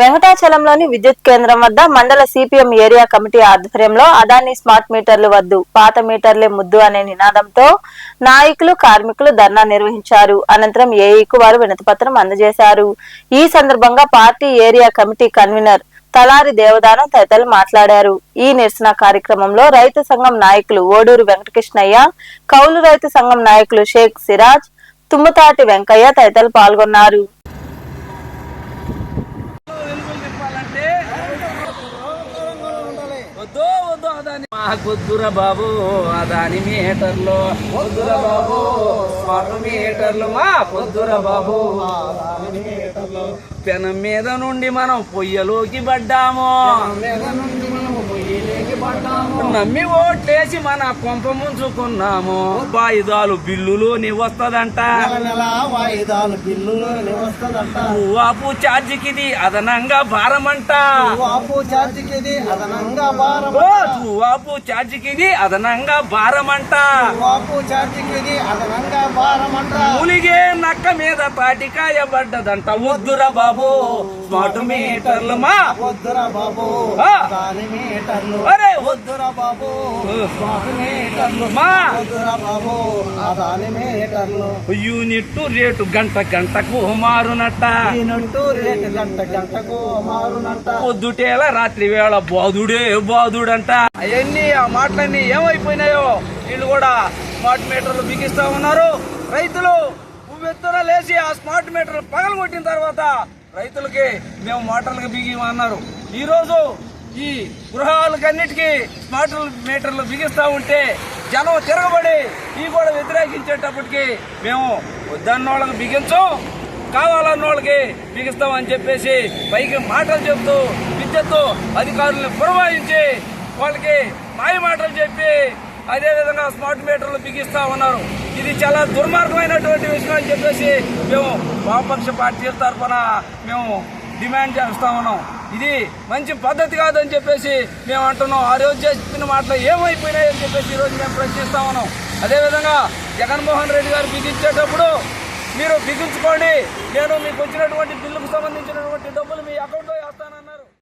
వెంకటాచలంలోని విద్యుత్ కేంద్రం వద్ద మండల సిపిఎం ఏరియా కమిటీ ఆధ్వర్యంలో అదాని స్మార్ట్ మీటర్లు వద్దు పాత మీటర్లే ముద్దు అనే నినాదంతో నాయకులు కార్మికులు ధర్నా నిర్వహించారు. అనంతరం ఏఈకు వారు వినతిపత్రం అందజేశారు. ఈ సందర్భంగా party area committee convener Talari Devadanam తదితరులు మాట్లాడారు. ఈ నిరసన కార్యక్రమంలో రైతు సంఘం నాయకులు ఓడూరు వెంకటకృష్ణయ్య కౌలు రైతు సంఘం నాయకులు షేక్ సిరాజ్ తుమ్మతాటి వెంకయ్య తదితరులు పాల్గొన్నారు. మాకు వద్దు అదాని బాబు అదాని మీటర్లు. వద్దురా బాబు స్మార్ట్ మీటర్లు. మా పొద్దురా బాబు పెనం మీద నుండి మనం పొయ్యలోకి పడ్డాము. నమ్మి ఓట్లేసి మన కొంప ముంచుకున్నాము. వాయిదాలు బిల్లులు వస్తదంట. వాయిదాలు బిల్లులు వాపు ఛార్జికిది అదనంగా భారమంట. వాపు ఛార్జికి ఇది అదనంగా భారం వాపు ఛార్జికిది అదనంగా భారమంట. వాపు ఛార్జికి ఇది అదనంగా భారం అంట ములిగే నక్క మీద తాటికాయ పడ్డదంట. వద్దురా బాబు స్మార్ట్ మీటర్లు మా. వద్దురా బాబు. దాని మీటర్లు. అరే వద్దురా బాబు. స్మార్ట్ మీటర్లు మా! వద్దురా బాబు. ఆ దాని మీటర్లు యూనిట్ రేటు గంట గంటకు మారునట్ట. ఈ నుంటూ రేటు గంట గంటకు మారునంట పొద్దుటేల రాత్రి వేళ బాధుడే బాధుడంట. అవన్నీ ఆ మాటలన్నీ ఏమైపోయినాయో వీళ్ళు కూడా స్మార్ట్ మీటర్లు బిగిస్తా ఉన్నారు. రైతులు ఉవ్వెత్తున లేచి ఆ స్మార్ట్ మీటర్లు పగలగొట్టిన తర్వాత రైతులకి మేము మోటార్లకు బిగిమన్నారు. ఈ రోజు ఈ గృహాలకన్నిటికీ స్మార్ట్ మీటర్లు బిగిస్తూ ఉంటే జనం తిరగబడి ఈ కూడా వ్యతిరేకించేటప్పటికి మేము వద్దన్న వాళ్ళకి బిగించం కావాలన్న వాళ్ళకి బిగిస్తామని చెప్పేసి పైకి మాటలు చెప్తూ విద్యతో అధికారులను పురమాయించి వాళ్ళకి మాయ మాటలు చెప్పి అదే విధంగా స్మార్ట్ మీటర్లు బిగిస్తా ఉన్నారు. ఇది చాలా దుర్మార్గమైనటువంటి విషయం అని చెప్పేసి మేము వామపక్ష పార్టీల తరఫున మేము డిమాండ్ చేస్తా ఉన్నాం. ఇది మంచి పద్ధతి కాదని చెప్పేసి మేము అంటున్నాం. ఆ రోజు చెప్పిన మాటలు ఏమైపోయినాయని చెప్పేసి ఈరోజు మేము ప్రశ్నిస్తా ఉన్నాం. అదేవిధంగా జగన్మోహన్ రెడ్డి గారు బిగించేటప్పుడు మీరు బిగించుకోండి. నేను మీకు వచ్చినటువంటి బిల్లుకు సంబంధించినటువంటి డబ్బులు మీ అకౌంట్లో వేస్తాను.